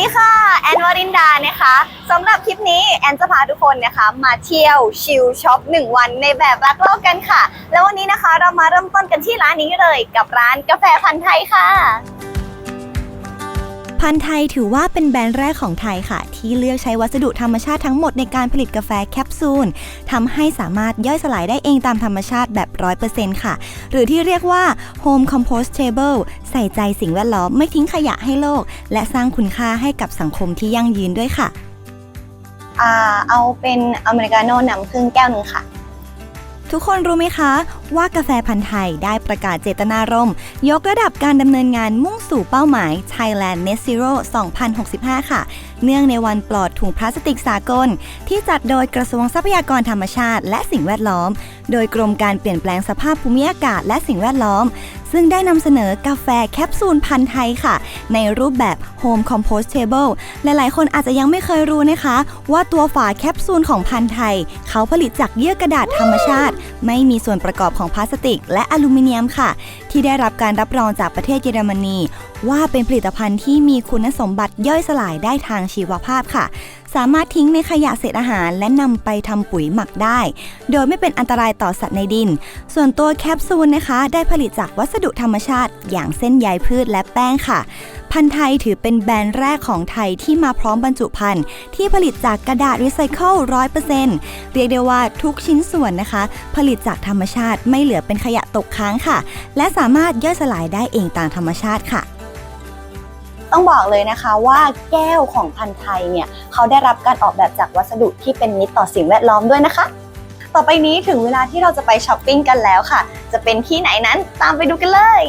ดีค่ะแอนวรินดานะคะสำหรับคลิปนี้แอนจะพาทุกคนนะคะ มาเที่ยวชิลช็อป1วันในแบบรักโลกกันค่ะ แล้ววันนี้นะคะเรามาเริ่มต้นกันที่ร้านนี้เลยกับร้านกาแฟพันธ์ไทยค่ะ พันธุ์ไทยถือว่าเป็นแบรนด์แรกของไทยค่ะ ที่เลือกใช้วัสดุธรรมชาติทั้งหมดในการผลิตกาแฟแคปซูลทำให้สามารถย่อยสลายได้เองตามธรรมชาติแบบ 100%ค่ะ หรือที่เรียกว่า Home Compostable ใส่ใจสิ่งแวดล้อมไม่ทิ้งขยะให้โลก และสร้างคุณค่าให้กับสังคมที่ยั่งยืนด้วยค่ะอ่าเอาเป็นอเมริกาโน่นำครึ่งแก้วหนึ่งค่ะ ทุกคนรู้ไหมคะ ว่ากาแฟพันธุ์ไทยได้ประกาศเจตนารมณ์ ยกระดับการดำเนินงานมุ่งสู่เป้าหมาย Thailand Net Zero 2065 ค่ะ เนื่องในวันปลอดถุงพลาสติกสากล ที่จัดโดยกระทรวงทรัพยากรธรรมชาติ และสิ่งแวดล้อม โดยกรมการเปลี่ยนแปลงสภาพภูมิอากาศและสิ่งแวดล้อม ซึ่งได้นำเสนอกาแฟแคปซูลพันธุ์ไทยค่ะ ในรูปแบบ Home Compostable หลายๆ คนอาจจะยังไม่เคยรู้นะคะ ว่าตัวฝาแคปซูลของพันธุ์ไทย เขาผลิตจากเยื่อกระดาษธรรมชาติ ไม่มีส่วนประกอบของพลาสติก และอลูมิเนียมค่ะ ที่ได้รับการรับรองจากประเทศเยอรมนี ว่าเป็นผลิตภัณฑ์ที่มีคุณสมบัติย่อยสลายได้ทางชีวภาพค่ะ สามารถทิ้งในขยะเศษอาหาร และนำไปทำปุ๋ยหมักได้ โดยไม่เป็นอันตรายต่อสัตว์ในดิน ส่วนตัวแคปซูลนะคะ ได้ผลิตจากวัสดุธรรมชาติ อย่างเส้นใยพืชและแป้งค่ะพันธุ์ไทยถือเป็นแบรนด์แรกของไทยที่มาพร้อมบรรจุภัณฑ์ที่ผลิตจากกระดาษรีไซเคิล100%เรียกได้ว่าทุกชิ้นส่วนนะคะ ผลิตจากธรรมชาติไม่เหลือเป็นขยะตกค้างค่ะ และสามารถย่อยสลายได้เองตามธรรมชาติค่ะ ต้องบอกเลยนะคะว่าแก้วของพันธุ์ไทยเนี่ยเขาได้รับการออกแบบจากวัสดุที่เป็นมิตรต่อสิ่งแวดล้อมด้วยนะคะ ต่อไปนี้ถึงเวลาที่เราจะไปช้อปปิ้งกันแล้วค่ะ จะเป็นที่ไหนนั้นตามไปดูกันเลย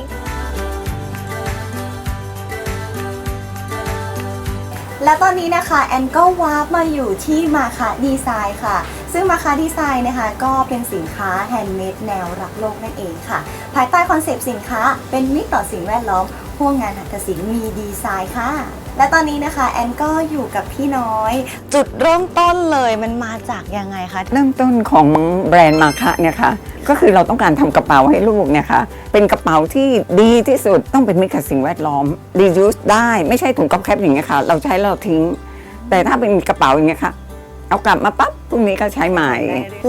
และตอนนี้นะคะแอนก็วาร์ปมาอยู่ที่มาคาดีไซน์ค่ะ ซึ่งมาคาดีไซน์นะคะ ก็เป็นสินค้าแฮนด์เมดแนวรักโลกนั่นเองค่ะ ภายใต้คอนเซปต์สินค้าเป็นมิตรต่อสิ่งแวดล้อม วกงานหัตถศิลป์มีดีไซน์ค่ะ และตอนนี้นะคะแอนก็อยู่กับพี่น้อย จุดเริ่มต้นเลยมันมาจากยังไงคะ เริ่มต้นของแบรนด์มาคะเนี่ยค่ะก็คือเราต้องการทำกระเป๋าให้ลูกเนี่ยค่ะเป็นกระเป๋าที่ดีที่สุดต้องเป็นมิตรกับสิ่งแวดล้อม reuse ได้ไม่ใช่ถุงก๊อบแคบอย่างเงี้ยค่ะ เราใช้แล้วเราทิ้ง แต่ถ้าเป็นกระเป๋าอย่างเงี้ยค่ะเอากลับมาปั๊บพรุ่งนี้ก็ใช้ใหม่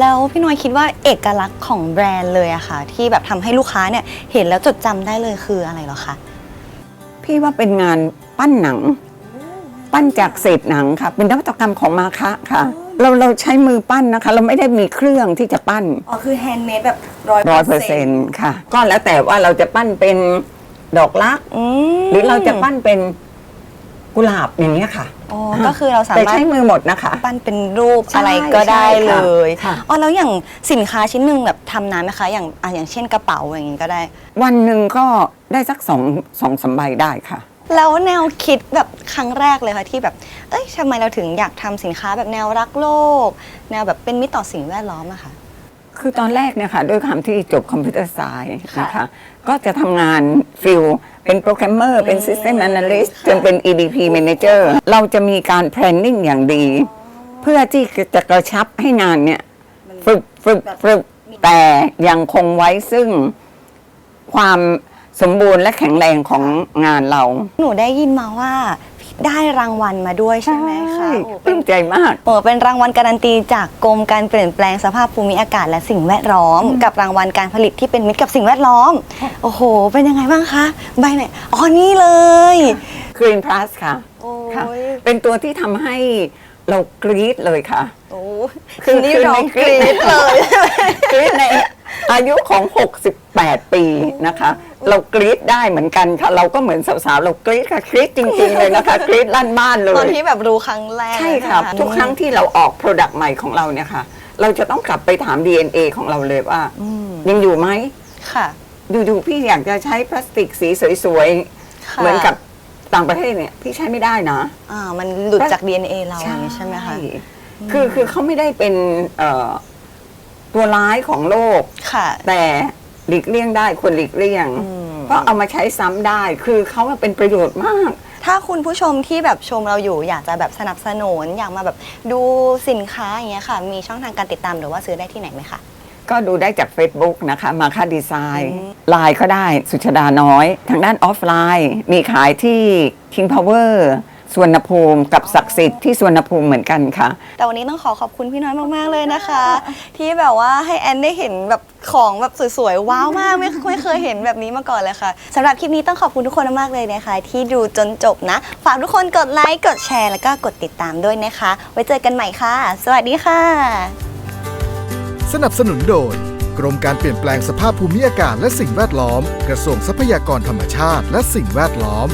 แล้วพี่น้อยคิดว่าเอกลักษณ์ของแบรนด์เลยอะค่ะ ที่แบบทำให้ลูกค้าเนี่ยเห็นแล้วจดจำได้เลยคืออะไรเหรอคะ พี่ว่าเป็นงานปั้นหนัง ปั้นจากเศษหนังค่ะ เป็นนวัตกรรมของมาคะค่ะ เราเราใช้มือปั้นนะคะ เราไม่ได้มีเครื่องที่จะปั้นอ๋อคือแฮนด์เมดแบบร้อยร้อยเปอร์เซ็นต์ค่ะ ก็แล้วแต่ว่าเราจะปั้นเป็นดอกรัก หรือเราจะปั้นเป็น กุหลาบอย่างเงี้ยค่ะอ๋อก็คือเราสาแต่มารถใช้มือหมดนะคะ ปั้นเป็นรูปใช่อะไรก็ได้เลยใช่ค่ะ อ๋อแล้วอย่างสินค้าชิ้นหนึ่งแบบทำนานไหมคะอย่างอะอย่างเช่นกระเป๋าอย่างงี้ก็ได้ วันหนึ่งก็ได้สักสองสองสามใบได้ค่ะ แล้วแนวคิดแบบครั้งแรกเลยค่ะที่แบบ เอ้ยทำไมเราถึงอยากทำสินค้าแบบแนวรักโลก แนวแบบเป็นมิตรต่อสิ่งแวดล้อมอะค่ะ คือตอนแรกเนี่ยค่ะด้วยความที่จบคอมพิวเตอร์ไซน์นะค่ะคะก็จะทำงานฟิลเป็นโปรแกรมเมอร์เป็น System Analyst จนเป็น EDP Manager เราจะมีการ planning อย่างดี เพื่อที่จะกระชับให้งานเนี่ยฝึกฝึกฝึกแต่ยังคงไว้ซึ่งความสมบูรณ์และแข็งแรงของงานเรา หนูได้ยินมาว่า ได้รางวัลมาด้วยใช่ไหมคะโอ้ปเป็นลื้มใจมาก โอ้เป็นรางวัลการันตีจากกรมการเปลี่ยนแปลงสภาพภูมิอากาศและสิ่งแวดล้อม กับรางวัลการผลิตที่เป็นมิตรกับสิ่งแวดล้อม โอ้โห เป็นยังไงบ้างคะใบไหนอ๋อนี่เลย Green Plus ค่ะโอ้ค่ะ ยเป็นตัวที่ทำให้เรากรี๊ดเลยค่ะ โอ้คือนี่คือร้องในกรี๊ดเลย กรี๊ดในอายุของ 68ปีนะคะ เรากรี๊ดได้เหมือนกันค่ะ เราก็เหมือนสาวๆเรากรี๊ดค่ะกรี๊ดจริง ๆ เลยนะคะกรี๊ดลั่นบ้านเลตอนยที่แบบรู้ครั้งแรกใช่ค่ะเลยทุกครั้งที่เราออก Product ใหม่ของเราเนี่ยค่ะ เราจะต้องกลับไปถาม DNA ของเราเลยว่าอืมยังอยู่ไหมค่ะอยู่ๆพี่อยากจะใช้พลาสติกสีสวยค่ะๆเหมือนกับต่างประเทศเนี่ยพี่ใช้ไม่ได้นะอ่ามันหลุดจาก DNA เราอย่างนี้ใช่ไหมคะคือคือเขาไม่ได้เป็นเอ่อตัวร้ายของโลกค่ะแต่ หลีกเลี่ยงได้ควรหลีกเลี่ยงอืมเพราะเอามาใช้ซ้ำได้ คือเขาว่าเป็นประโยชน์มาก ถ้าคุณผู้ชมที่แบบชมเราอยู่อยากจะแบบสนับสนุนอยากมาแบบดูสินค้าอย่างเงี้ยค่ะ มีช่องทางการติดตามหรือว่าซื้อได้ที่ไหนไหมคะ ก็ดูได้จาก Facebook นะคะ มาค่าดีไซน์ไลน์ก็ได้สุชดาน้อย ทางด้านออฟไลน์ มีขายที่ King Power สวนภูมิกับศักดิ์สิทธิ์ที่สวนภูมิเหมือนกันค่ะ แต่วันนี้ต้องขอขอบคุณพี่น้อยมาก ๆ เลยนะคะ ที่แบบว่าให้แอนได้เห็นแบบของแบบสวย ๆ ว้าวมากไม่ไม่เคยเห็นแบบนี้มาก่อนเลยค่ะสำหรับคลิปนี้ต้องขอบคุณทุกคนมากๆเลยนะคะ ที่ดูจนจบนะ ฝากทุกคนกดไลค์กดแชร์แล้วก็กดติดตามด้วยนะคะ ไว้เจอกันใหม่ค่ะ สวัสดีค่ะ สนับสนุนโดย กรมการเปลี่ยนแปลงสภาพภูมิอากาศและสิ่งแวดล้อม กระทรวงทรัพยากรธรรมชาติและสิ่งแวดล้อม